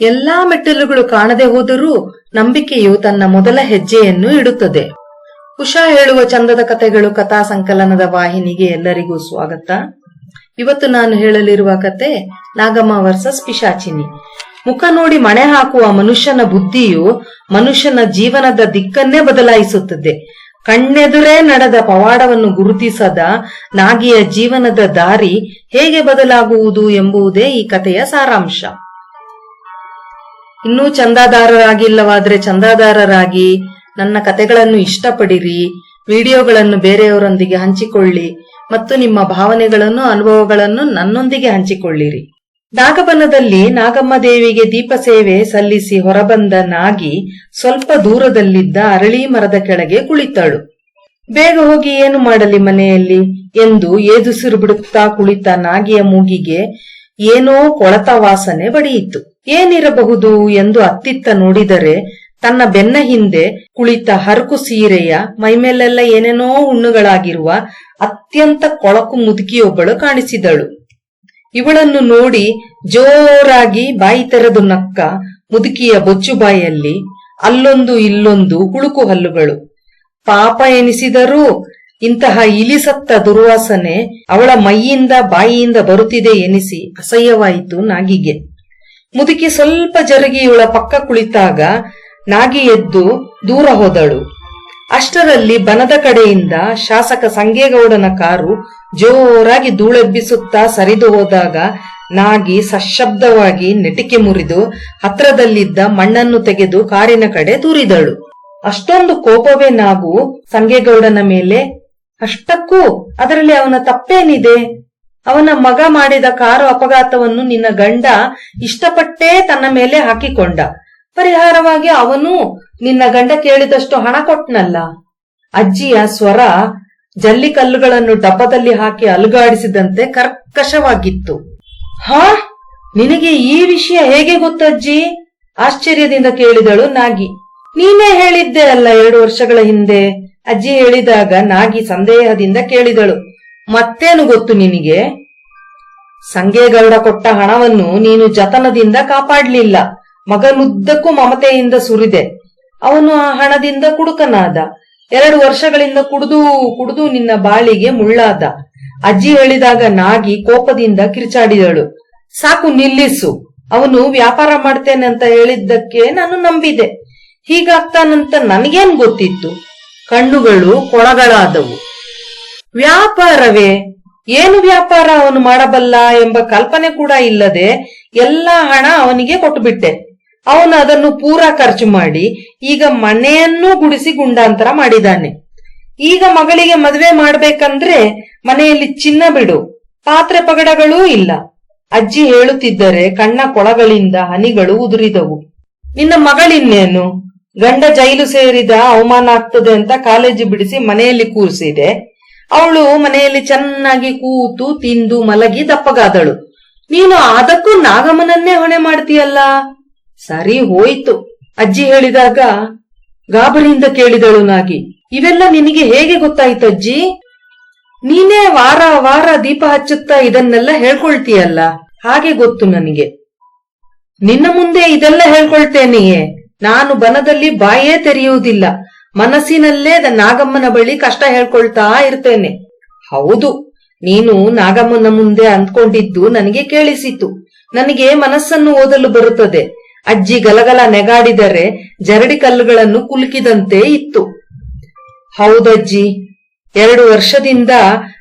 ಎಲ್ಲಾ ಮೆಟ್ಟಿಲುಗಳು ಕಾಣದೆ ಹೋದರೂ ನಂಬಿಕೆಯು ತನ್ನ ಮೊದಲ ಹೆಜ್ಜೆಯನ್ನು ಇಡುತ್ತದೆ. ಉಷಾ ಹೇಳುವ ಚಂದದ ಕಥೆಗಳು ಕಥಾ ಸಂಕಲನದ ವಾಹಿನಿಗೆ ಎಲ್ಲರಿಗೂ ಸ್ವಾಗತ. ಇವತ್ತು ನಾನು ಹೇಳಲಿರುವ ಕತೆ ನಾಗಮ್ಮ ವರ್ಸಸ್ ಪಿಶಾಚಿನಿ. ಮುಖ ನೋಡಿ ಮಣೆ ಹಾಕುವ ಮನುಷ್ಯನ ಬುದ್ಧಿಯು ಮನುಷ್ಯನ ಜೀವನದ ದಿಕ್ಕನ್ನೇ ಬದಲಾಯಿಸುತ್ತದೆ. ಕಣ್ಣೆದುರೇ ನಡೆದ ಪವಾಡವನ್ನು ಗುರುತಿಸದ ನಾಗಿಯ ಜೀವನದ ದಾರಿ ಹೇಗೆ ಬದಲಾಗುವುದು ಎಂಬುದೇ ಈ ಕಥೆಯ ಸಾರಾಂಶ. ಇನ್ನೂ ಚಂದಾದಾರರಾಗಿಲ್ಲವಾದ್ರೆ ಚಂದಾದಾರರಾಗಿ ನನ್ನ ಕತೆಗಳನ್ನು ಇಷ್ಟಪಡಿರಿ, ವಿಡಿಯೋಗಳನ್ನು ಬೇರೆಯವರೊಂದಿಗೆ ಹಂಚಿಕೊಳ್ಳಿ ಮತ್ತು ನಿಮ್ಮ ಭಾವನೆಗಳನ್ನು, ಅನುಭವಗಳನ್ನು ನನ್ನೊಂದಿಗೆ ಹಂಚಿಕೊಳ್ಳಿರಿ. ನಾಗಬನದಲ್ಲಿ ನಾಗಮ್ಮ ದೇವಿಗೆ ದೀಪ ಸೇವೆ ಸಲ್ಲಿಸಿ ಹೊರಬಂದ ನಾಗಿ ಸ್ವಲ್ಪ ದೂರದಲ್ಲಿದ್ದ ಅರಳಿ ಮರದ ಕೆಳಗೆ ಕುಳಿತಳು. ಬೇಗ ಹೋಗಿ ಏನು ಮಾಡಲಿ ಮನೆಯಲ್ಲಿ ಎಂದು ಏದುಸಿರು ಬಿಡುತ್ತಾ ಕುಳಿತ ನಾಗಿಯ ಮೂಗಿಗೆ ಏನೋ ಕೊಳತ ವಾಸನೆ ಬಡಿಯಿತು. ಏನಿರಬಹುದು ಎಂದು ಅತ್ತಿತ್ತ ನೋಡಿದರೆ ತನ್ನ ಬೆನ್ನ ಹಿಂದೆ ಕುಳಿತ ಹರಕು ಸೀರೆಯ ಮೈಮೇಲೆಲ್ಲ ಏನೇನೋ ಹುಣ್ಣುಗಳಾಗಿರುವ ಅತ್ಯಂತ ಕೊಳಕು ಮುದುಕಿಯೊಬ್ಬಳು ಕಾಣಿಸಿದಳು. ಇವಳನ್ನು ನೋಡಿ ಜೋರಾಗಿ ಬಾಯಿ ತೆರೆದು ನಕ್ಕ ಮುದುಕಿಯ ಬೊಚ್ಚು ಬಾಯಲ್ಲಿ ಅಲ್ಲೊಂದು ಇಲ್ಲೊಂದು ಹುಳುಕು ಹಲ್ಲುಗಳು. ಪಾಪ ಎನಿಸಿದರೂ ಇಂತಹ ಇಲಿಸತ್ತ ದುರ್ವಾಸನೆ ಅವಳ ಮೈಯಿಂದ ಬಾಯಿಯಿಂದ ಬರುತ್ತಿದೆ ಎನಿಸಿ ಅಸಹ್ಯವಾಯಿತು ನಾಗಿಗೆ. ಮುದುಕಿ ಸ್ವಲ್ಪ ಜರುಗಿ ಇವಳ ಪಕ್ಕ ಕುಳಿತಾಗ ನಾಗಿ ಎದ್ದು ದೂರ ಹೋದಳು. ಅಷ್ಟರಲ್ಲಿ ಬನದ ಕಡೆಯಿಂದ ಶಾಸಕ ಸಂಗೇಗೌಡನ ಕಾರು ಜೋರಾಗಿ ಧೂಳೆಬ್ಬಿಸುತ್ತಾ ಸರಿದು ಹೋದಾಗ ನಾಗಿ ಸಶಬ್ದವಾಗಿ ನೆಟಿಕೆ ಮುರಿದು ಹತ್ರದಲ್ಲಿದ್ದ ಮಣ್ಣನ್ನು ತೆಗೆದು ಕಾರಿನ ಕಡೆ ತೂರಿದಳು. ಅಷ್ಟೊಂದು ಕೋಪವೇ ನಾವು ಸಂಗೇಗೌಡನ ಮೇಲೆ? ಅಷ್ಟಕ್ಕೂ ಅದರಲ್ಲಿ ಅವನ ತಪ್ಪೇನಿದೆ? ಅವನ ಮಗ ಮಾಡಿದ ಕಾರು ಅಪಘಾತವನ್ನು ನಿನ್ನ ಗಂಡ ಇಷ್ಟಪಟ್ಟೇ ತನ್ನ ಮೇಲೆ ಹಾಕಿಕೊಂಡ. ಪರಿಹಾರವಾಗಿ ಅವನು ನಿನ್ನ ಗಂಡ ಕೇಳಿದಷ್ಟು ಹಣ ಕೊಟ್ನಲ್ಲ. ಅಜ್ಜಿಯ ಸ್ವರ ಜಲ್ಲಿಕಲ್ಲುಗಳನ್ನು ಡಬ್ಬದಲ್ಲಿ ಹಾಕಿ ಅಲುಗಾಡಿಸಿದಂತೆ ಕರ್ಕಶವಾಗಿತ್ತು. ಹಾ, ನಿನಗೆ ಈ ವಿಷಯ ಹೇಗೆ ಗೊತ್ತಜ್ಜಿ ಆಶ್ಚರ್ಯದಿಂದ ಕೇಳಿದಳು ನಾಗಿ. ನೀನೇ ಹೇಳಿದ್ದೆ ಅಲ್ಲ ಎರಡು ವರ್ಷಗಳ ಹಿಂದೆ. ಅಜ್ಜಿ ಹೇಳಿದಾಗ ನಾಗಿ ಸಂದೇಹದಿಂದ ಕೇಳಿದಳು. ಮತ್ತೇನು ಗೊತ್ತು ನಿನಗೆ? ಸಂಗೇಗೌಡ ಕೊಟ್ಟ ಹಣವನ್ನು ನೀನು ಜತನದಿಂದ ಕಾಪಾಡ್ಲಿಲ್ಲ. ಮಗನುದ್ದಕ್ಕೂ ಮಮತೆಯಿಂದ ಸುರಿದೆ. ಅವನು ಆ ಹಣದಿಂದ ಕುಡುಕನಾದ. ಎರಡು ವರ್ಷಗಳಿಂದ ಕುಡಿದು ಕುಡಿದು ನಿನ್ನ ಬಾಳಿಗೆ ಮುಳ್ಳಾದ. ಅಜ್ಜಿ ಹೇಳಿದಾಗ ನಾಗಿ ಕೋಪದಿಂದ ಕಿರ್ಚಾಡಿದಳು. ಸಾಕು, ನಿಲ್ಲಿಸು. ಅವನು, ವ್ಯಾಪಾರ ಮಾಡ್ತೇನೆ ಅಂತ ಹೇಳಿದ್ದಕ್ಕೆ ನಾನು ನಂಬಿದೆ. ಹೀಗಾಗ್ತಾನಂತ ನನಗೇನ್ ಗೊತ್ತಿತ್ತು? ಕಣ್ಣುಗಳು ಕೊಳಗಳಾದವು. ವ್ಯಾಪಾರವೇ? ಏನು ವ್ಯಾಪಾರ ಅವನು ಮಾಡಬಲ್ಲ ಎಂಬ ಕಲ್ಪನೆ ಕೂಡ ಇಲ್ಲದೆ ಎಲ್ಲ ಹಣ ಅವನಿಗೆ ಕೊಟ್ಟುಬಿಟ್ಟೆ. ಅವನು ಅದನ್ನು ಪೂರಾ ಖರ್ಚು ಮಾಡಿ ಈಗ ಮನೆಯನ್ನೂ ಗುಡಿಸಿ ಗುಂಡಾಂತರ ಮಾಡಿದಾನೆ ಈಗ ಮಗಳಿಗೆ ಮದುವೆ ಮಾಡ್ಬೇಕಂದ್ರೆ ಮನೆಯಲ್ಲಿ ಚಿನ್ನ ಬಿಡು, ಪಾತ್ರೆ ಪಗಡಗಳೂ ಇಲ್ಲ. ಅಜ್ಜಿ ಹೇಳುತ್ತಿದ್ದರೆ ಕಣ್ಣ ಕೊಳಗಳಿಂದ ಹನಿಗಳು ಉದುರಿದವು. ನಿನ್ನ ಮಗಳಿನ್ನೇನು? ಗಂಡ ಜೈಲು ಸೇರಿದ ಅವಮಾನ ಆಗ್ತದೆ ಅಂತ ಕಾಲೇಜು ಬಿಡಿಸಿ ಮನೆಯಲ್ಲಿ ಕೂರಿಸಿದೆ. ಅವಳು ಮನೆಯಲ್ಲಿ ಚೆನ್ನಾಗಿ ಕೂತು ತಿಂದು ಮಲಗಿ ದಪ್ಪಗಾದಳು. ನೀನು ಅದಕ್ಕೂ ನಾಗಮ್ಮನನ್ನೇ ಹೊಣೆ ಮಾಡ್ತೀಯಲ್ಲ? ಸರಿ ಹೋಯ್ತು. ಅಜ್ಜಿ ಹೇಳಿದಾಗ ಗಾಬರಿಯಿಂದ ಕೇಳಿದಳು ನಾಗಿ. ಇವೆಲ್ಲ ನಿನಗೆ ಹೇಗೆ ಗೊತ್ತಾಯ್ತು ಅಜ್ಜಿ? ನೀನೇ ವಾರ ವಾರ ದೀಪ ಹಚ್ಚುತ್ತಾ ಇದನ್ನೆಲ್ಲ ಹೇಳ್ಕೊಳ್ತೀಯಲ್ಲ? ಹಾಗೆ ಗೊತ್ತು ನನಗೆ. ನಿನ್ನ ಮುಂದೆ ಇದೆಲ್ಲ ಹೇಳ್ಕೊಳ್ತೇನೆಯೇ? ನಾನು ಬನದಲ್ಲಿ ಬಾಯೇ ತೆರೆಯುವುದಿಲ್ಲ. ಮನಸ್ಸಿನಲ್ಲೇ ನಾಗಮ್ಮನ ಬಳಿ ಕಷ್ಟ ಹೇಳ್ಕೊಳ್ತಾ ಇರ್ತೇನೆ. ಹೌದು, ನೀನು ನಾಗಮ್ಮನ ಮುಂದೆ ಅಂದ್ಕೊಂಡಿದ್ದು ನನಗೆ ಕೇಳಿಸಿತು. ನನಗೆ ಮನಸ್ಸನ್ನು ಓದಲು ಬರುತ್ತದೆ. ಅಜ್ಜಿ ಗಲಗಲ ನೆಗಾಡಿದರೆ ಜರಡಿ ಕಲ್ಲುಗಳನ್ನು ಕುಲುಕಿದಂತೆ ಇತ್ತು. ಹೌದಜ್ಜಿ, ಎರಡು ವರ್ಷದಿಂದ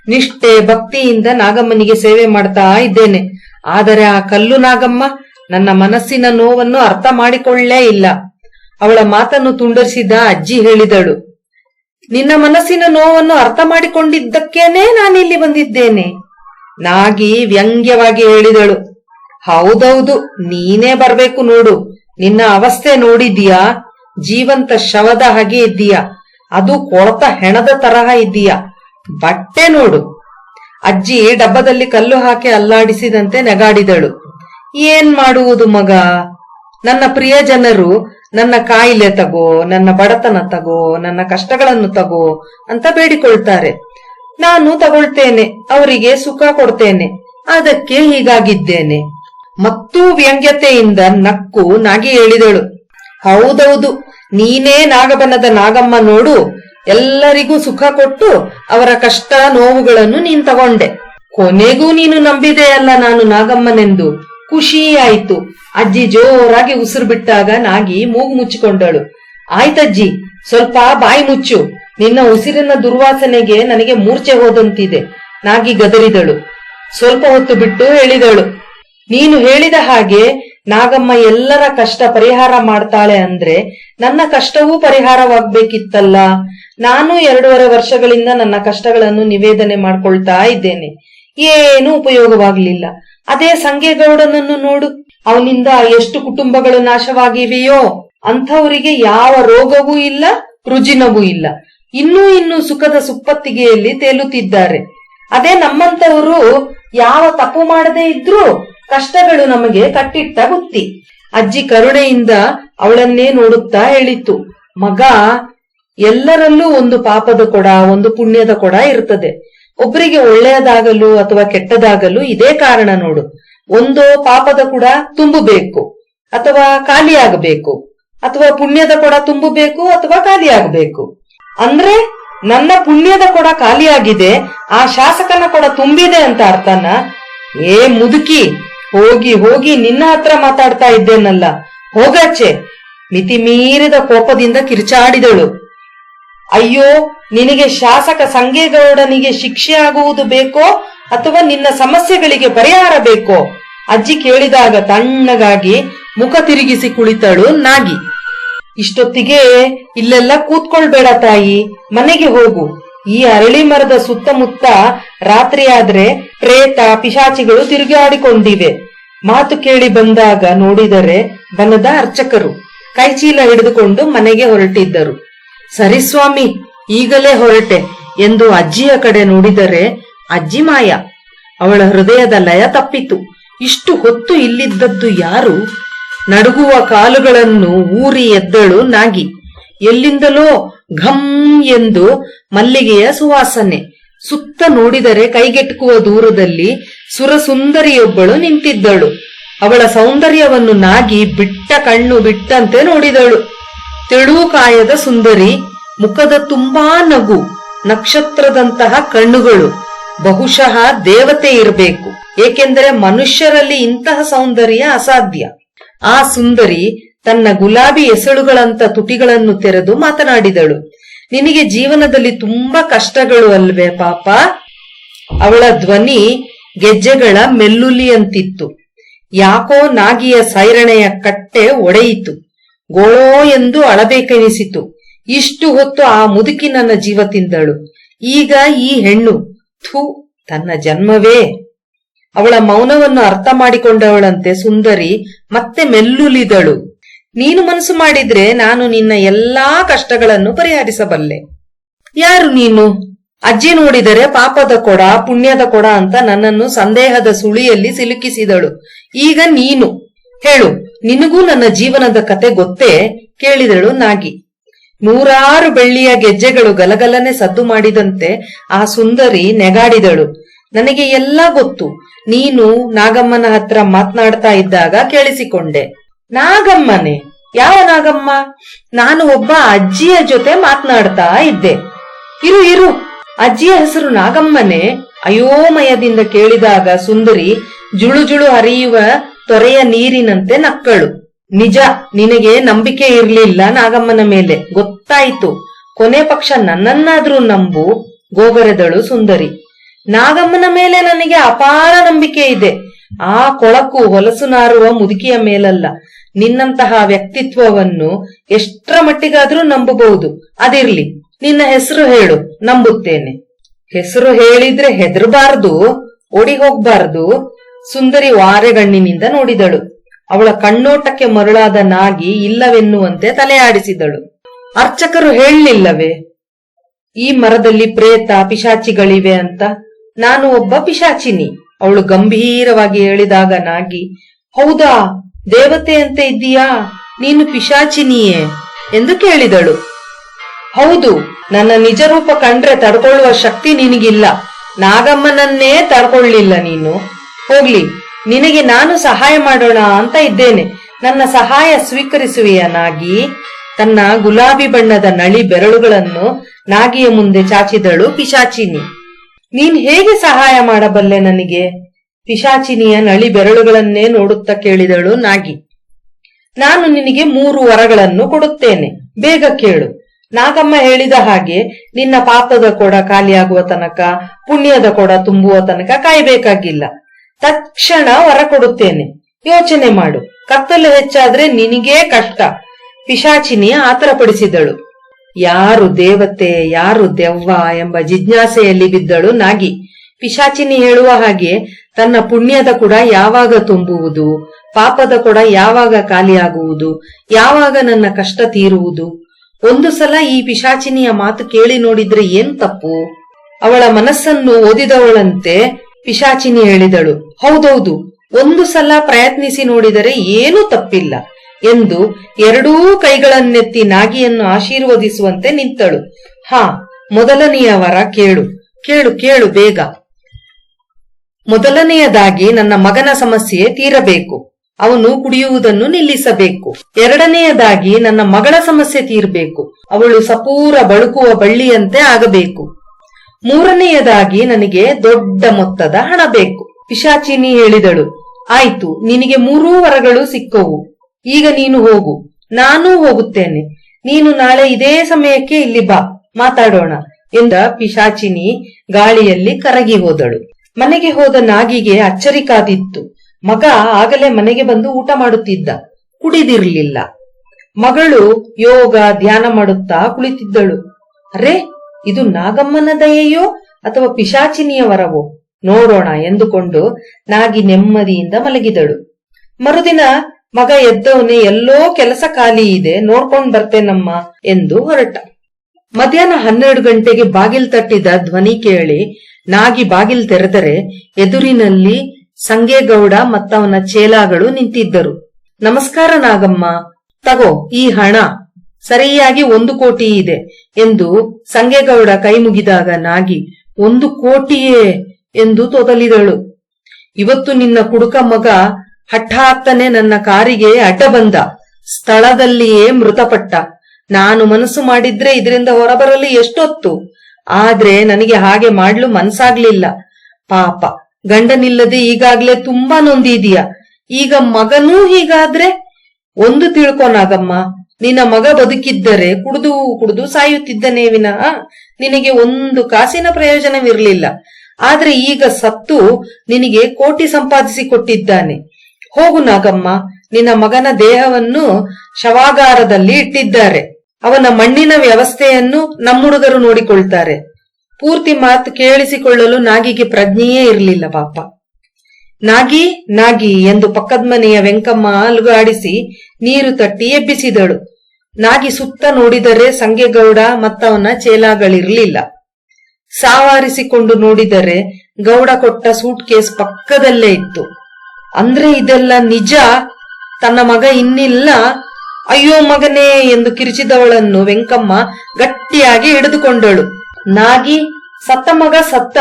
ನಿಷ್ಠೆ ಭಕ್ತಿಯಿಂದ ನಾಗಮ್ಮನಿಗೆ ಸೇವೆ ಮಾಡ್ತಾ ಇದ್ದೇನೆ. ಆದರೆ ಆ ಕಲ್ಲು ನಾಗಮ್ಮ ನನ್ನ ಮನಸ್ಸಿನ ನೋವನ್ನು ಅರ್ಥ ಮಾಡಿಕೊಳ್ಳೇ ಇಲ್ಲ. ಅವಳ ಮಾತನ್ನು ತುಂಡರಿಸಿದ ಅಜ್ಜಿ ಹೇಳಿದಳು, ನಿನ್ನ ಮನಸ್ಸಿನ ನೋವನ್ನು ಅರ್ಥ ಮಾಡಿಕೊಂಡಿದ್ದಕ್ಕೇನೆ ನಾನಿಲ್ಲಿ ಬಂದಿದ್ದೇನೆ? ನಾಗಿ ವ್ಯಂಗ್ಯವಾಗಿ ಹೇಳಿದಳು, ಹೌದೌದು, ನೀನೇ ಬರ್ಬೇಕು ನೋಡು, ನಿನ್ನ ಅವಸ್ಥೆ ನೋಡಿದೀಯಾ ಜೀವಂತ ಶವದ ಹಾಗೆ ಇದ್ದೀಯಾ? ಅದು ಕೊಳತ ಹೆಣದ ತರಹ ಇದ್ದೀಯಾ? ಬಟ್ಟೆ ನೋಡು. ಅಜ್ಜಿ ಡಬ್ಬದಲ್ಲಿ ಕಲ್ಲು ಹಾಕಿ ಅಲ್ಲಾಡಿಸಿದಂತೆ ನಗಾಡಿದಳು, ಏನ್ ಮಾಡುವುದು ಮಗ? ನನ್ನ ಪ್ರಿಯ ಜನರು ನನ್ನ ಕಾಯಿಲೆ ತಗೋ, ನನ್ನ ಬಡತನ ತಗೋ, ನನ್ನ ಕಷ್ಟಗಳನ್ನು ತಗೋ ಅಂತ ಬೇಡಿಕೊಳ್ತಾರೆ. ನಾನು ತಗೊಳ್ತೇನೆ, ಅವರಿಗೆ ಸುಖ ಕೊಡ್ತೇನೆ, ಅದಕ್ಕೆ ಹೀಗಾಗಿದ್ದೇನೆ. ಮತ್ತೂ ವ್ಯಂಗ್ಯತೆಯಿಂದ ನಕ್ಕು ನಾಗಿ ಹೇಳಿದಳು. ಹೌದೌದು, ನೀನೇ ನಾಗಬನದ ನಾಗಮ್ಮ ನೋಡು, ಎಲ್ಲರಿಗೂ ಸುಖ ಕೊಟ್ಟು ಅವರ ಕಷ್ಟ ನೋವುಗಳನ್ನು ನೀನ್ ತಗೊಂಡೆ. ಕೊನೆಗೂ ನೀನು ನಂಬಿದೆ ಅಲ್ಲ ನಾನು ನಾಗಮ್ಮನೆಂದು. ಖುಷಿ ಆಯ್ತು ಅಜ್ಜಿ ಜೋರಾಗಿ ಉಸಿರು ಬಿಟ್ಟಾಗ ನಾಗಿ ಮೂಗು ಮುಚ್ಚಿಕೊಂಡಳು. ಆಯ್ತಜ್ಜಿ, ಸ್ವಲ್ಪ ಬಾಯಿ ಮುಚ್ಚು. ನಿನ್ನ ಉಸಿರಿನ ದುರ್ವಾಸನೆಗೆ ನನಗೆ ಮೂರ್ಛೆ ಹೋದಂತಿದೆ. ನಾಗಿ ಗದರಿದಳು. ಸ್ವಲ್ಪ ಹೊತ್ತು ಬಿಟ್ಟು ಹೇಳಿದಳು, ನೀನು ಹೇಳಿದ ಹಾಗೆ ನಾಗಮ್ಮ ಎಲ್ಲರ ಕಷ್ಟ ಪರಿಹಾರ ಮಾಡ್ತಾಳೆ ಅಂದ್ರೆ ನನ್ನ ಕಷ್ಟವೂ ಪರಿಹಾರವಾಗ್ಬೇಕಿತ್ತಲ್ಲ. ನಾನು ಎರಡೂವರೆ ವರ್ಷಗಳಿಂದ ನನ್ನ ಕಷ್ಟಗಳನ್ನು ನಿವೇದನೆ ಮಾಡ್ಕೊಳ್ತಾ ಇದ್ದೇನೆ. ಏನೂ ಉಪಯೋಗವಾಗ್ಲಿಲ್ಲ. ಅದೇ ಸಂಗೇಗೌಡನನ್ನು ನೋಡು. ಅವನಿಂದ ಎಷ್ಟು ಕುಟುಂಬಗಳು ನಾಶವಾಗಿವೆಯೋ, ಅಂಥವರಿಗೆ ಯಾವ ರೋಗವೂ ಇಲ್ಲ, ರುಜಿನವೂ ಇಲ್ಲ. ಇನ್ನೂ ಇನ್ನೂ ಸುಖದ ಸುಪ್ಪತ್ತಿಗೆಯಲ್ಲಿ ತೇಲುತ್ತಿದ್ದಾರೆ. ಅದೇ ನಮ್ಮಂತವರು ಯಾವ ತಪ್ಪು ಮಾಡದೇ ಇದ್ರೂ ಕಷ್ಟಗಳು ನಮಗೆ ಕಟ್ಟಿಟ್ಟ ಬುತ್ತಿ. ಅಜ್ಜಿ ಕರುಣೆಯಿಂದ ಅವಳನ್ನೇ ನೋಡುತ್ತಾ ಹೇಳಿತು ಮಗ, ಎಲ್ಲರಲ್ಲೂ ಒಂದು ಪಾಪದ ಕೊಡ, ಒಂದು ಪುಣ್ಯದ ಕೊಡ ಇರ್ತದೆ. ಒಬ್ಬರಿಗೆ ಒಳ್ಳೆಯದಾಗಲು ಅಥವಾ ಕೆಟ್ಟದಾಗಲು ಇದೇ ಕಾರಣ ನೋಡು. ಒಂದೋ ಪಾಪದ ಕೂಡ ತುಂಬಬೇಕು, ಅಥವಾ ಖಾಲಿಯಾಗಬೇಕು, ಅಥವಾ ಪುಣ್ಯದ ಕೊಡ ತುಂಬಬೇಕು, ಅಥವಾ ಖಾಲಿಯಾಗಬೇಕು. ಅಂದ್ರೆ ನನ್ನ ಪುಣ್ಯದ ಕೊಡ ಖಾಲಿಯಾಗಿದೆ, ಆ ಶಾಸಕನ ಕೊಡ ತುಂಬಿದೆ ಅಂತ ಅರ್ಥನ, ಏ ಮುದುಕಿ, ಹೋಗಿ ಹೋಗಿ ನಿನ್ನ ಹತ್ರ ಮಾತಾಡ್ತಾ ಇದ್ದೇನಲ್ಲ ಹೋಗಾಚೆ ಮಿತಿ ಮೀರಿದ ಕೋಪದಿಂದ ಕಿರಿಚಾಡಿದಳು. ಅಯ್ಯೋ, ನಿನಗೆ ಶಾಸಕ ಸಂಗೇಗೌಡನಿಗೆ ಶಿಕ್ಷೆ ಆಗುವುದು ಬೇಕೋ ಅಥವಾ ನಿನ್ನ ಸಮಸ್ಯೆಗಳಿಗೆ ಪರಿಹಾರ ಬೇಕೋ? ಅಜ್ಜಿ ಕೇಳಿದಾಗ ತಣ್ಣಗಾಗಿ ಮುಖ ತಿರುಗಿಸಿ ಕುಳಿತಳು ನಾಗಿ. ಇಷ್ಟೊತ್ತಿಗೆ ಇಲ್ಲೆಲ್ಲ ಕೂತ್ಕೊಳ್ಬೇಡ ತಾಯಿ, ಮನೆಗೆ ಹೋಗು. ಈ ಅರಳಿ ಮರದ ಸುತ್ತಮುತ್ತ ರಾತ್ರಿಯಾದ್ರೆ ಪ್ರೇತ ಪಿಶಾಚಿಗಳು ತಿರುಗಾಡಿಕೊಂಡಿವೆ ಮಾತು ಕೇಳಿ ಬಂದಾಗ ನೋಡಿದರೆ ಬನದ ಅರ್ಚಕರು. ಕೈಚೀಲ ಹಿಡಿದುಕೊಂಡು ಮನೆಗೆ ಹೊರಟಿದ್ದರು. ಸರಿ ಸ್ವಾಮಿ, ಈಗಲೇ ಹೊರಟೆ ಎಂದು ಅಜ್ಜಿಯ ಕಡೆ ನೋಡಿದರೆ ಅಜ್ಜಿ ಮಾಯ. ಅವಳ ಹೃದಯದ ಲಯ ತಪ್ಪಿತು. ಇಷ್ಟು ಹೊತ್ತು ಇಲ್ಲಿದ್ದದ್ದು ಯಾರು? ನಡುಗುವ ಕಾಲುಗಳನ್ನು ಊರಿ ಎದ್ದಳು ನಾಗಿ. ಎಲ್ಲಿಂದಲೋ ಘಂ ಎಂದು ಮಲ್ಲಿಗೆಯ ಸುವಾಸನೆ. ಸುತ್ತ ನೋಡಿದರೆ ಕೈಗೆಟುಕುವ ದೂರದಲ್ಲಿ ಸುರಸುಂದರಿಯೊಬ್ಬಳು ನಿಂತಿದ್ದಳು. ಅವಳ ಸೌಂದರ್ಯವನ್ನು ನಾಗಿ ಬಿಟ್ಟ ಕಣ್ಣು ಬಿಟ್ಟಂತೆ ನೋಡಿದಳು. ತೆಳುಕಾಯದ ಸುಂದರಿ, ಮುಖದ ತುಂಬಾ ನಗು, ನಕ್ಷತ್ರದಂತಹ ಕಣ್ಣುಗಳು, ಬಹುಶಃ ದೇವತೆ ಇರಬೇಕು. ಏಕೆಂದರೆ ಮನುಷ್ಯರಲ್ಲಿ ಇಂತಹ ಸೌಂದರ್ಯ ಅಸಾಧ್ಯ. ಆ ಸುಂದರಿ ತನ್ನ ಗುಲಾಬಿ ಎಸಳುಗಳಂತ ತುಟಿಗಳನ್ನು ತೆರೆದು ಮಾತನಾಡಿದಳು. ನಿನಗೆ ಜೀವನದಲ್ಲಿ ತುಂಬಾ ಕಷ್ಟಗಳು ಅಲ್ವೇ ಪಾಪ? ಅವಳ ಧ್ವನಿ ಗೆಜ್ಜೆಗಳ ಮೆಲ್ಲುಲಿಯಂತಿತ್ತು. ಯಾಕೋ ನಾಗಿಯ ಸೈರಣೆಯ ಕಟ್ಟೆ ಒಡೆಯಿತು. ಗೋಳೋ ಎಂದು ಅಳಬೇಕೆನಿಸಿತು. ಇಷ್ಟು ಹೊತ್ತು ಆ ಮುದುಕಿ ನನ್ನ ಜೀವ ತಿಂದಳು. ಈಗ ಈ ಹೆಣ್ಣು, ಥು, ತನ್ನ ಜನ್ಮವೇ. ಅವಳ ಮೌನವನ್ನು ಅರ್ಥ ಮಾಡಿಕೊಂಡವಳಂತೆ ಸುಂದರಿ ಮತ್ತೆ ಮೆಲ್ಲುಲಿದಳು. ನೀನು ಮನಸ್ಸು ಮಾಡಿದ್ರೆ ನಾನು ನಿನ್ನ ಎಲ್ಲಾ ಕಷ್ಟಗಳನ್ನು ಪರಿಹರಿಸಬಲ್ಲೆ. ಯಾರು ನೀನು? ಅಜ್ಜಿ ನೋಡಿದರೆ ಪಾಪದ ಕೊಡ, ಪುಣ್ಯದ ಕೊಡ ಅಂತ ನನ್ನನ್ನು ಸಂದೇಹದ ಸುಳಿಯಲ್ಲಿ ಸಿಲುಕಿಸಿದಳು. ಈಗ ನೀನು, ಹೇಳು. ನಿನಗೂ ನನ್ನ ಜೀವನದ ಕತೆ ಗೊತ್ತೇ? ಕೇಳಿದಳು ನಾಗಿ. ನೂರಾರು ಬೆಳ್ಳಿಯ ಗೆಜ್ಜೆಗಳು ಗಲಗಲನೆ ಸದ್ದು ಮಾಡಿದಂತೆ ಆ ಸುಂದರಿ ನೆಗಾಡಿದಳು. ನನಗೆ ಎಲ್ಲ ಗೊತ್ತು. ನೀನು ನಾಗಮ್ಮನ ಹತ್ರ ಮಾತನಾಡ್ತಾ ಇದ್ದಾಗ ಕೇಳಿಸಿಕೊಂಡೆ. ನಾಗಮ್ಮನೆ? ಯಾವ ನಾಗಮ್ಮ? ನಾನು ಒಬ್ಬ ಅಜ್ಜಿಯ ಜೊತೆ ಮಾತನಾಡ್ತಾ ಇದ್ದೆ. ಇರು ಇರು. ಅಜ್ಜಿಯ ಹೆಸರು ನಾಗಮ್ಮನೆ? ಅಯೋಮಯದಿಂದ ಕೇಳಿದಾಗ ಸುಂದರಿ ಜುಳು ಜುಳು ಹರಿಯುವ ತೊರೆಯ ನೀರಿನಂತೆ ನಕ್ಕಳು. ನಿಜ, ನಿನಗೆ ನಂಬಿಕೆ ಇರ್ಲಿಲ್ಲ ನಾಗಮ್ಮನ ಮೇಲೆ. ಗೊತ್ತಾಯ್ತು. ಕೊನೆ ಪಕ್ಷ ನನ್ನನ್ನಾದ್ರೂ ನಂಬು ಗೋಗರೆದಳು ಸುಂದರಿ. ನಾಗಮ್ಮನ ಮೇಲೆ ನನಗೆ ಅಪಾರ ನಂಬಿಕೆ ಇದೆ. ಆ ಕೊಳಕು ಹೊಲಸು ನಾರುವ ಮುದುಕಿಯ ಮೇಲಲ್ಲ. ನಿನ್ನಂತಹ ವ್ಯಕ್ತಿತ್ವವನ್ನು ಎಷ್ಟರ ಮಟ್ಟಿಗಾದ್ರೂ ನಂಬಬಹುದು. ಅದಿರ್ಲಿ, ನಿನ್ನ ಹೆಸರು ಹೇಳು, ನಂಬುತ್ತೇನೆ. ಹೆಸರು ಹೇಳಿದ್ರೆ ಹೆದರಬಾರದು, ಓಡಿ ಹೋಗ್ಬಾರ್ದು. ಸುಂದರಿ ವಾರೆಗಣ್ಣಿನಿಂದ ನೋಡಿದಳು. ಅವಳ ಕಣ್ಣೋಟಕ್ಕೆ ಮರುಳಾದ ನಾಗಿ ಇಲ್ಲವೆನ್ನುವಂತೆ ತಲೆ ಆಡಿಸಿದಳು ಅರ್ಚಕರು ಹೇಳಲಿಲ್ಲವೇ? ಈ ಮರದಲ್ಲಿ ಪ್ರೇತ ಪಿಶಾಚಿಗಳಿವೆ ಅಂತ? ನಾನು ಒಬ್ಬ ಪಿಶಾಚಿನಿ. ಅವಳು ಗಂಭೀರವಾಗಿ ಹೇಳಿದಾಗ ನಾಗಿ, ಹೌದಾ ದೇವತೆಯಂತೆ ಇದ್ದೀಯಾ? ನೀನು ಪಿಶಾಚಿನಿಯೇ? ಎಂದು ಕೇಳಿದಳು. ಹೌದು, ನನ್ನ ನಿಜ ರೂಪ ಕಂಡ್ರೆ ತಡ್ಕೊಳ್ಳುವ ಶಕ್ತಿ ನಿನಗಿಲ್ಲ. ನಾಗಮ್ಮನನ್ನೇ ತಡ್ಕೊಳ್ಳಿಲ್ಲ ನೀನು. ಹೋಗ್ಲಿ, ನಿನಗೆ ನಾನು ಸಹಾಯ ಮಾಡೋಣ ಅಂತ ಇದ್ದೇನೆ. ನನ್ನ ಸಹಾಯ ಸ್ವೀಕರಿಸುವೆಯ ನಾಗಿ? ತನ್ನ ಗುಲಾಬಿ ಬಣ್ಣದ ನಳಿ ಬೆರಳುಗಳನ್ನು ನಾಗಿಯ ಮುಂದೆ ಚಾಚಿದಳು ಪಿಶಾಚಿನಿ. ನೀನ್ ಹೇಗೆ ಸಹಾಯ ಮಾಡಬಲ್ಲೆ ನನಗೆ? ಪಿಶಾಚಿನಿಯ ನಳಿ ಬೆರಳುಗಳನ್ನೇ ನೋಡುತ್ತಾ ಕೇಳಿದಳು ನಾಗಿ. ನಾನು ನಿನಗೆ ಮೂರು ವರಗಳನ್ನು ಕೊಡುತ್ತೇನೆ. ಬೇಗ ಕೇಳು. ನಾಗಮ್ಮ ಹೇಳಿದ ಹಾಗೆ ನಿನ್ನ ಪಾಪದ ಕೊಡ ಖಾಲಿಯಾಗುವ ತನಕ, ಪುಣ್ಯದ ಕೊಡ ತುಂಬುವ ತನಕ ಕಾಯ್ಬೇಕಾಗಿಲ್ಲ. ತಕ್ಷಣ ವರ ಕೊಡುತ್ತೇನೆ. ಯೋಚನೆ ಮಾಡು. ಕತ್ತಲು ಹೆಚ್ಚಾದ್ರೆ ನಿನಗೇ ಕಷ್ಟ. ಪಿಶಾಚಿನಿ ಆತರಪಡಿಸಿದಳು. ಯಾರು ದೇವತೆ, ಯಾರು ದೆವ್ವ ಎಂಬ ಜಿಜ್ಞಾಸೆಯಲ್ಲಿ ಬಿದ್ದಳು ನಾಗಿ. ಪಿಶಾಚಿನಿ ಹೇಳುವ ಹಾಗೆ ತನ್ನ ಪುಣ್ಯದ ಕೂಡ ಯಾವಾಗ ತುಂಬುವುದು, ಪಾಪದ ಕೂಡ ಯಾವಾಗ ಖಾಲಿಯಾಗುವುದು, ಯಾವಾಗ ನನ್ನ ಕಷ್ಟ ತೀರುವುದು? ಒಂದು ಸಲ ಈ ಪಿಶಾಚಿನಿಯ ಮಾತು ಕೇಳಿ ನೋಡಿದ್ರೆ ಏನ್ ತಪ್ಪು? ಅವಳ ಮನಸ್ಸನ್ನು ಓದಿದವಳಂತೆ ಪಿಶಾಚಿನಿ ಹೇಳಿದಳು, ಹೌದೌದು, ಒಂದು ಸಲ ಪ್ರಯತ್ನಿಸಿ ನೋಡಿದರೆ ಏನೂ ತಪ್ಪಿಲ್ಲ ಎಂದು ಎರಡೂ ಕೈಗಳನ್ನೆತ್ತಿ ನಾಗಿಯನ್ನು ಆಶೀರ್ವದಿಸುವಂತೆ ನಿಂತಳು. ಹಾ, ಮೊದಲನೆಯವರ ಕೇಳು ಕೇಳು ಕೇಳು ಬೇಗ. ಮೊದಲನೆಯದಾಗಿ ನನ್ನ ಮಗನ ಸಮಸ್ಯೆ ತೀರಬೇಕು, ಅವನು ಕುಡಿಯುವುದನ್ನು ನಿಲ್ಲಿಸಬೇಕು. ಎರಡನೆಯದಾಗಿ ನನ್ನ ಮಗಳ ಸಮಸ್ಯೆ ತೀರಬೇಕು, ಅವಳು ಸಪೂರ ಬಳುಕುವ ಬಳ್ಳಿಯಂತೆ ಆಗಬೇಕು. ಮೂರನೆಯದಾಗಿ ನನಗೆ ದೊಡ್ಡ ಮೊತ್ತದ ಹಣ ಬೇಕು. ಪಿಶಾಚಿನಿ ಹೇಳಿದಳು, ಆಯ್ತು, ನಿನಗೆ ಮೂರೂ ವರಗಳು ಸಿಕ್ಕವು. ಈಗ ನೀನು ಹೋಗು. ನಾನೂ ಹೋಗುತ್ತೇನೆ. ನೀನು ನಾಳೆ ಇದೇ ಸಮಯಕ್ಕೆ ಇಲ್ಲಿ ಬಾ, ಮಾತಾಡೋಣ, ಎಂದ ಪಿಶಾಚಿನಿ ಗಾಳಿಯಲ್ಲಿ ಕರಗಿ ಹೋದಳು. ಮನೆಗೆ ಹೋದ ನಾಗಿಗೆ ಅಚ್ಚರಿ ಕಾದಿತ್ತು. ಮಗ ಆಗಲೇ ಮನೆಗೆ ಬಂದು ಊಟ ಮಾಡುತ್ತಿದ್ದ. ಕುಡಿದಿರ್ಲಿಲ್ಲ. ಮಗಳು ಯೋಗ, ಧ್ಯಾನ ಮಾಡುತ್ತಾ ಕುಳಿತಿದ್ದಳು. ಅರೆ ಇದು ನಾಗಮ್ಮನ ದಯೆಯೋ ಅಥವಾ ಪಿಶಾಚಿನಿಯ ವರವೋ? ನೋಡೋಣ ಎಂದುಕೊಂಡು ನಾಗಿ ನೆಮ್ಮದಿಯಿಂದ ಮಲಗಿದಳು. ಮರುದಿನ ಮಗ ಎದ್ದವನೇ ಎಲ್ಲೋ ಕೆಲಸ ಖಾಲಿ ಇದೆ, ನೋಡ್ಕೊಂಡ್ ಬರ್ತೇನಮ್ಮ ಎಂದು ಹೊರಟ. ಮಧ್ಯಾಹ್ನ ಹನ್ನೆರಡು ಗಂಟೆಗೆ ಬಾಗಿಲ್ ತಟ್ಟಿದ ಧ್ವನಿ ಕೇಳಿ ನಾಗಿ ಬಾಗಿಲ್ ತೆರೆದರೆ ಎದುರಿನಲ್ಲಿ ಸಂಗೇಗೌಡ ಮತ್ತವನ ಚೇಲಾಗಳು ನಿಂತಿದ್ದರು. ನಮಸ್ಕಾರ ನಾಗಮ್ಮ. ತಗೋ, ಈ ಹಣ. ಸರಿಯಾಗಿ ಒಂದು ಕೋಟಿ ಇದೆ ಎಂದು ಸಂಗೇಗೌಡ ಕೈ ಮುಗಿದಾಗ ನಾಗಿ, ಒಂದು ಕೋಟಿಯೇ ಎಂದು ತೋತಲಿದಳು. ಇವತ್ತು ನಿನ್ನ ಕುಡುಕ ಮಗ ಹಠಾತ್ತನೆ ನನ್ನ ಕಾರಿಗೆ ಅಡ್ಡ ಬಂದ. ಸ್ಥಳದಲ್ಲಿಯೇ ಮೃತಪಟ್ಟ. ನಾನು ಮನಸ್ಸು ಮಾಡಿದ್ರೆ ಇದರಿಂದ ಹೊರಬರಲು ಎಷ್ಟೊತ್ತು? ಆದ್ರೆ ನನಗೆ ಹಾಗೆ ಮಾಡ್ಲು ಮನ್ಸಾಗ್ಲಿಲ್ಲ. ಪಾಪ, ಗಂಡನಿಲ್ಲದೆ ಈಗಾಗ್ಲೇ ತುಂಬಾ ನೊಂದಿದೀಯ. ಈಗ ಮಗನೂ ಹೀಗಾದ್ರೆ? ಒಂದು ತಿಳ್ಕೊ ನಾಗಮ್ಮ ನಿನ್ನ ಮಗ ಬದುಕಿದ್ದರೆ ಕುಡಿದು ಕುಡಿದು ಸಾಯುತ್ತಿದ್ದನೇ ವಿನಃ ನಿನಗೆ ಒಂದು ಕಾಸಿನ ಪ್ರಯೋಜನವಿರಲಿಲ್ಲ. ಆದ್ರೆ ಈಗ ಸತ್ತು ನಿನಗೆ ಕೋಟಿ ಸಂಪಾದಿಸಿ ಕೊಟ್ಟಿದ್ದಾನೆ. ಹೋಗು ನಾಗಮ್ಮ, ನಿನ್ನ ಮಗನ ದೇಹವನ್ನು ಶವಾಗಾರದಲ್ಲಿ ಇಟ್ಟಿದ್ದಾರೆ. ಅವನ ಮಣ್ಣಿನ ವ್ಯವಸ್ಥೆಯನ್ನು ನಮ್ಮುಡುಗರು ನೋಡಿಕೊಳ್ತಾರೆ. ಪೂರ್ತಿ ಮಾತು ಕೇಳಿಸಿಕೊಳ್ಳಲು ನಾಗಿಗೆ ಪ್ರಜ್ಞೆಯೇ ಇರಲಿಲ್ಲ ಪಾಪ. ನಾಗಿ ನಾಗಿ ಎಂದು ಪಕ್ಕದ ಮನೆಯ ವೆಂಕಮ್ಮ ಅಲುಗಾಡಿಸಿ ನೀರು ತಟ್ಟಿ ಎಬ್ಬಿಸಿದಳು. ನಾಗಿ ಸುತ್ತ ನೋಡಿದರೆ ಸಂಗೇಗೌಡ ಮತ್ತವನ ಚೇಲಾಗಳಿರಲಿಲ್ಲ. ಸಾವಾರಿಸಿಕೊಂಡು ನೋಡಿದರೆ ಗೌಡ ಕೊಟ್ಟ ಸೂಟ್ ಕೇಸ್ ಪಕ್ಕದಲ್ಲೇ ಇತ್ತು. ಅಂದ್ರೆ ಇದೆಲ್ಲ ನಿಜ? ತನ್ನ ಮಗ ಇನ್ನಿಲ್ಲ? ಅಯ್ಯೋ ಮಗನೇ ಎಂದು ಕಿರಿಚಿದವಳನ್ನು ವೆಂಕಮ್ಮ ಗಟ್ಟಿಯಾಗಿ ಹಿಡಿದುಕೊಂಡಳು. ನಾಗಿ, ಸತ್ತ ಮಗ ಸತ್ತ.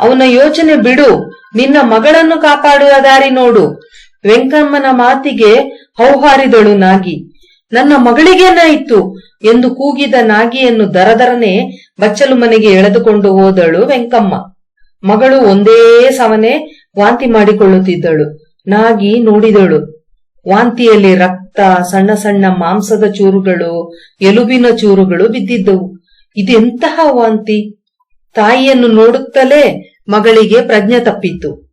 ಅವನ ಯೋಚನೆ ಬಿಡು. ನಿನ್ನ ಮಗಳನ್ನು ಕಾಪಾಡುವ ದಾರಿ ನೋಡು. ವೆಂಕಮ್ಮನ ಮಾತಿಗೆ ಹೌಹಾರಿದಳು ನಾಗಿ. ನನ್ನ ಮಗಳಿಗೇನಾಯಿತು ಎಂದು ಕೂಗಿದ ನಾಗಿಯನ್ನು ದರದರನೆ ಬಚ್ಚಲು ಮನೆಗೆ ಎಳೆದುಕೊಂಡು ಹೋದಳು ವೆಂಕಮ್ಮ. ಮಗಳು ಒಂದೇ ಸವನೆ ವಾಂತಿ ಮಾಡಿಕೊಳ್ಳುತ್ತಿದ್ದಳು. ನಾಗಿ ನೋಡಿದಳು. ವಾಂತಿಯಲ್ಲಿ ರಕ್ತ, ಸಣ್ಣ ಸಣ್ಣ ಮಾಂಸದ ಚೂರುಗಳು, ಎಲುಬಿನ ಚೂರುಗಳು ಬಿದ್ದಿದ್ದವು. ಇದೆಂತಹ ವಾಂತಿ? ತಾಯಿಯನ್ನು ನೋಡುತ್ತಲೇ ಮಗಳಿಗೆ ಪ್ರಜ್ಞೆ ತಪ್ಪಿತು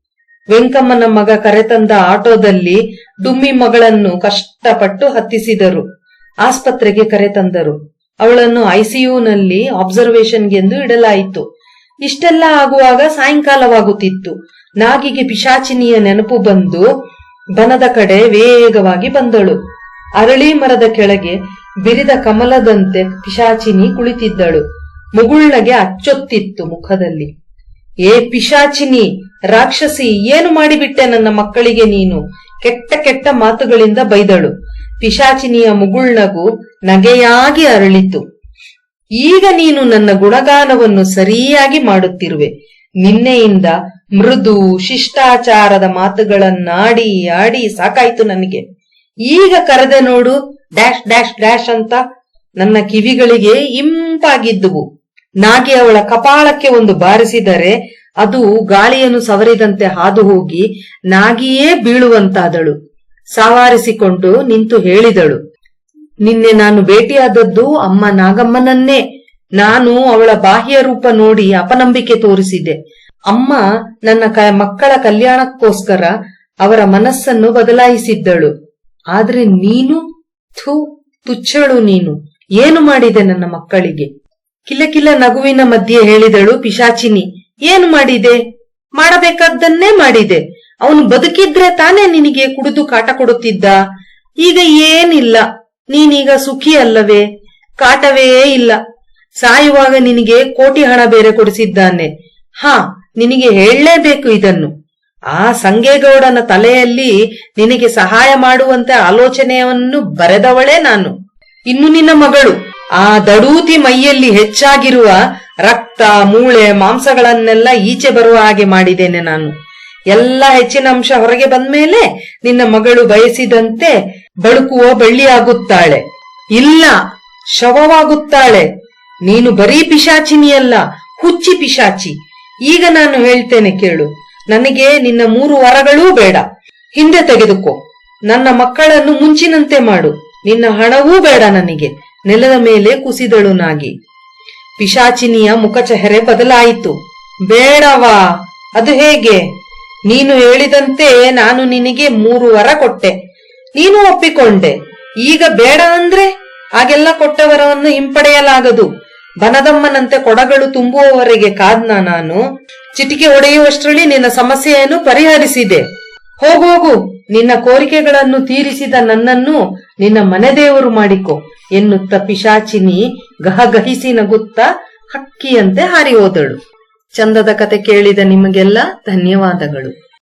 ವೆಂಕಮ್ಮನ ಮಗ ಕರೆತಂದ ಆಟೋದಲ್ಲಿ ಡುಮ್ಮಿ ಮಗಳನ್ನು ಕಷ್ಟಪಟ್ಟು ಹತ್ತಿಸಿದರು. ಆಸ್ಪತ್ರೆಗೆ ಕರೆತಂದರು. ಅವಳನ್ನು ಐಸಿಯುನಲ್ಲಿ ಅಬ್ಸರ್ವೇಷನ್ಗೆಂದು ಇಡಲಾಯಿತು. ಇಷ್ಟೆಲ್ಲ ಆಗುವಾಗ ಸಾಯಂಕಾಲವಾಗುತ್ತಿತ್ತು. ನಾಗಿಗೆ ಪಿಶಾಚಿನಿಯ ನೆನಪು ಬಂದು ಬನದ ಕಡೆ ವೇಗವಾಗಿ ಬಂದಳು. ಅರಳಿ ಮರದ ಕೆಳಗೆ ಬಿರಿದ ಕಮಲದಂತೆ ಪಿಶಾಚಿನಿ ಕುಳಿತಿದ್ದಳು. ಮುಗುಳ್ನಗೆ ಅಚ್ಚೊತ್ತಿತ್ತು ಮುಖದಲ್ಲಿ. ಏ ಪಿಶಾಚಿನಿ, ರಾಕ್ಷಸಿ, ಏನು ಮಾಡಿಬಿಟ್ಟೆ ನನ್ನ ಮಕ್ಕಳಿಗೆ ನೀನು? ಕೆಟ್ಟ ಕೆಟ್ಟ ಮಾತುಗಳಿಂದ ಬೈದಳು. ಪಿಶಾಚಿನಿಯ ಮುಗುಳ್ನಗು ನಗೆಯಾಗಿ ಅರಳಿತು. ಈಗ ನೀನು ನನ್ನ ಗುಣಗಾನವನ್ನು ಸರಿಯಾಗಿ ಮಾಡುತ್ತಿರುವೆ. ನಿನ್ನೆಯಿಂದ ಮೃದು, ಶಿಷ್ಟಾಚಾರದ ಮಾತುಗಳನ್ನಾಡಿ, ಆಡಿ ಸಾಕಾಯ್ತು ನನಗೆ. ಈಗ ಕರೆದೆ ನೋಡು, ಡ್ಯಾಶ್ ಡ್ಯಾಶ್ ಡ್ಯಾಶ್ ಅಂತ ನನ್ನ ಕಿವಿಗಳಿಗೆ ಇಂಪಾಗಿದ್ದುವು. ನಾಗಿ ಅವಳ ಕಪಾಳಕ್ಕೆ ಒಂದು ಬಾರಿಸಿದರೆ ಅದು ಗಾಳಿಯನ್ನು ಸವರಿದಂತೆ ಹಾದು ಹೋಗಿ ನಾಗಿಯೇ ಬೀಳುವಂತಾದಳು. ಸಾವಾರಿಸಿಕೊಂಡು ನಿಂತು ಹೇಳಿದಳು, ನಿನ್ನೆ ನಾನು ಭೇಟಿಯಾದದ್ದು ಅಮ್ಮ ನಾಗಮ್ಮನನ್ನೇ. ನಾನು ಅವಳ ಬಾಹ್ಯ ರೂಪ ನೋಡಿ ಅಪನಂಬಿಕೆ ತೋರಿಸಿದೆ. ಅಮ್ಮ ನನ್ನ ಮಕ್ಕಳ ಕಲ್ಯಾಣಕ್ಕೋಸ್ಕರ ಅವರ ಮನಸ್ಸನ್ನು ಬದಲಾಯಿಸಿದ್ದಳು. ಆದ್ರೆ ನೀನು? ಥು ತುಚ್ಚಳು ನೀನು. ಏನು ಮಾಡಿದೆ ನನ್ನ ಮಕ್ಕಳಿಗೆ? ಕಿಲಕಿಲ ನಗುವಿನ ಮಧ್ಯೆ ಹೇಳಿದಳು ಪಿಶಾಚಿನಿ, ಏನು ಮಾಡಿದೆ? ಮಾಡಬೇಕಾದ್ದನ್ನೇ ಮಾಡಿದೆ. ಅವನು ಬದುಕಿದ್ರೆ ತಾನೇ ನಿನಗೆ ಕುಡಿದು ಕಾಟ ಕೊಡುತ್ತಿದ್ದ. ಈಗ ಏನಿಲ್ಲ, ನೀನೀಗ ಸುಖಿ ಅಲ್ಲವೇ? ಕಾಟವೇ ಇಲ್ಲ. ಸಾಯುವಾಗ ನಿನಗೆ ಕೋಟಿ ಹಣ ಬೇರೆ ಕೊಡಿಸಿದ್ದಾನೆ. ಹಾ, ನಿನಗೆ ಹೇಳಲೇಬೇಕು ಇದನ್ನು. ಆ ಸಂಗೇಗೌಡನ ತಲೆಯಲ್ಲಿ ನಿನಗೆ ಸಹಾಯ ಮಾಡುವಂತೆ ಆಲೋಚನೆಯನ್ನು ಬರೆದವಳೇ ನಾನು. ಇನ್ನು ನಿನ್ನ ಮಗಳು ಆ ದಡೂತಿ ಮೈಯಲ್ಲಿ ಹೆಚ್ಚಾಗಿರುವ ರಕ್ತ, ಮೂಳೆ, ಮಾಂಸಗಳನ್ನೆಲ್ಲ ಈಚೆ ಬರುವ ಹಾಗೆ ಮಾಡಿದ್ದೇನೆ ನಾನು. ಎಲ್ಲ ಹೆಚ್ಚಿನ ಅಂಶ ಹೊರಗೆ ಬಂದ್ಮೇಲೆ ನಿನ್ನ ಮಗಳು ಬಯಸಿದಂತೆ ಬಳುಕುವ ಬಳ್ಳಿಯಾಗುತ್ತಾಳೆ. ಇಲ್ಲ, ಶವವಾಗುತ್ತಾಳೆ. ನೀನು ಬರೀ ಪಿಶಾಚಿನಿಯಲ್ಲ, ಹುಚ್ಚಿ ಪಿಶಾಚಿ. ಈಗ ನಾನು ಹೇಳ್ತೇನೆ ಕೇಳು, ನನಗೆ ನಿನ್ನ ಮೂರು ವರಗಳೂ ಬೇಡ. ಹಿಂದೆ ತೆಗೆದುಕೋ. ನನ್ನ ಮಕ್ಕಳನ್ನು ಮುಂಚಿನಂತೆ ಮಾಡು. ನಿನ್ನ ಹಣವೂ ಬೇಡ ನನಗೆ. ನೆಲದ ಮೇಲೆ ಕುಸಿದಳು ನಾಗಿ ಪಿಶಾಚಿನಿಯ ಮುಖಚಹರೆ ಬದಲಾಯಿತು. ಬೇಡವಾ, ಅದು ಹೇಗೆ? ನೀನು ಹೇಳಿದಂತೆ ನಾನು ನಿನಗೆ ಮೂರು ವರ ಕೊಟ್ಟೆ. ನೀನು ಒಪ್ಪಿಕೊಂಡೆ. ಈಗ ಬೇಡ ಅಂದ್ರೆ? ಆಗೆಲ್ಲ ಕೊಟ್ಟ ವರವನ್ನು ಹಿಂಪಡೆಯಲಾಗದು. ಬನದಮ್ಮನಂತೆ ಕೊಡಗಳು ತುಂಬುವವರೆಗೆ ಕಾದ್ನ ನಾನು? ಚಿಟಿಕೆ ಹೊಡೆಯುವಷ್ಟರಲ್ಲಿ ನಿನ್ನ ಸಮಸ್ಯೆಯನ್ನು ಪರಿಹರಿಸಿದೆ. ಹೋಗೋಗು ನಿನ್ನ ಕೋರಿಕೆಗಳನ್ನು ತೀರಿಸಿದ ನನ್ನನ್ನು ನಿನ್ನ ಮನೆದೇವರು ಮಾಡಿಕೊ ಎನ್ನುತ್ತ ಪಿಶಾಚಿನಿ ಗಹಗಹಿಸಿ ನಗುತ್ತಾ ಹಕ್ಕಿಯಂತೆ ಹಾರಿ ಹೋದಳು. ಚಂದದ ಕತೆ ಕೇಳಿದ ನಿಮಗೆಲ್ಲ ಧನ್ಯವಾದಗಳು.